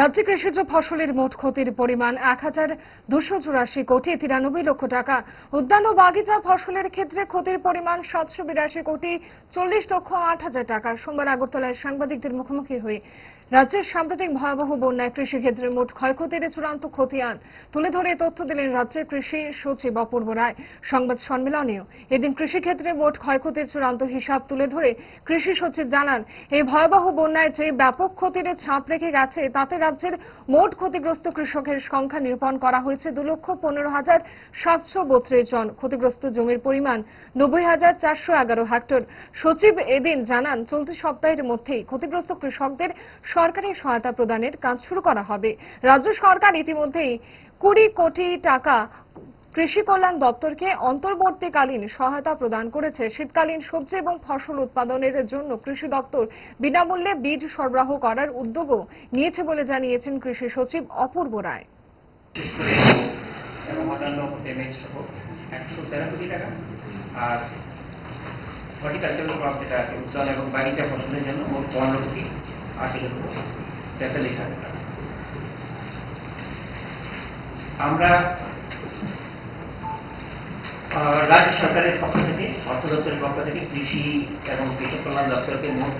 রাজ্যে কৃষিজ ফসলের মোট ক্ষতির পরিমাণ এক হাজার দুশো চুরাশি কোটি তিরানব্বই লক্ষ টাকা। উদ্যান ও বাগিচা ফসলের ক্ষেত্রে ক্ষতির পরিমাণ সাতশো বিরাশি কোটি চল্লিশ লক্ষ আট হাজার টাকা। সোমবার আগরতলায় সাংবাদিকদের মুখোমুখি হয়ে রাজ্যের সাম্প্রতিক ভয়াবহ বন্যায় কৃষিক্ষেত্রে মোট ক্ষয়ক্ষতির চূড়ান্ত খতিয়ান তুলে ধরে তথ্য দিলেন রাজ্যের কৃষি সচিব অপূর্ব রায়। সংবাদ সম্মেলনেও এদিন কৃষিক্ষেত্রে মোট ক্ষয়ক্ষতির চূড়ান্ত হিসাব তুলে ধরে কৃষি সচিব জানান, এই ভয়াবহ বন্যায় যে ব্যাপক ক্ষতির ছাপ রেখে গেছে, তাতে রাজ্যের মোট ক্ষতিগ্রস্ত কৃষকের সংখ্যা নিরূপণ করা হয়েছে দু লক্ষ পনেরো হাজার সাতশো বত্রিশ জন। ক্ষতিগ্রস্ত জমির পরিমাণ নব্বই হাজার চারশো এগারো হেক্টর। সচিব এদিন জানান, চলতি সপ্তাহের মধ্যেই ক্ষতিগ্রস্ত কৃষকদের সরকারি সহায়তা প্রদানের কাজ শুরু করা হবে। রাজ্য সরকার ইতিমধ্যেই কুড়ি কোটি টাকা কৃষি কল্যাণ দপ্তরকে অন্তর্বর্তীকালীন সহায়তা প্রদান করেছে শীতকালীন সবজি এবং ফসল উৎপাদনের জন্য কৃষি দপ্তর। বিনামূল্যে বীজ সরবরাহ করার উদ্যোগও নিয়েছে বলে জানিয়েছেন কৃষি সচিব অপূর্ব রায়। আমরা রাজ্য সরকারের পক্ষ থেকে, অর্থ দপ্তরের পক্ষ থেকে কৃষি এবং কৃষক কল্যাণ দপ্তরকে মোট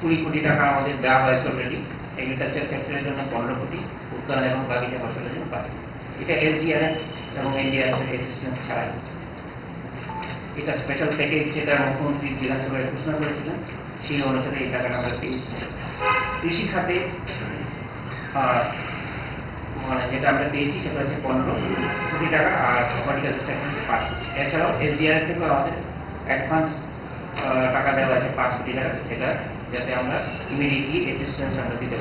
কুড়ি কোটি টাকা আমাদের দেওয়া হয়েছে অলরেডি এগ্রিকালচার সেক্টরের জন্য পনেরো কোটি উদ্যান এবং বাগিচা ফসলের জন্য পাঁচ কোটি। এটা এসডিআরএফ এবং এনডিআরএফ এর ছাড়া এটা স্পেশাল প্যাকেজ যেটা মুখ্যমন্ত্রী বিধানসভায় ঘোষণা করেছিলেন, সেই অনুসারে এই টাকাটা আমরা পেয়েছি। কৃষি খাতে মানে যেটা আমরা পেয়েছি, সেটা হচ্ছে পনেরো কোটি টাকা আর হর্টিকালচার সেক্টরে পাঁচ কোটি এছাড়াও এসডিআর থেকে আমাদের অ্যাডভান্স টাকা দেওয়া আছে পাঁচ কোটি টাকা সেটা যাতে আমরা ইমিডিয়েটলি অ্যাসিস্ট্যান্স আমরা দিতে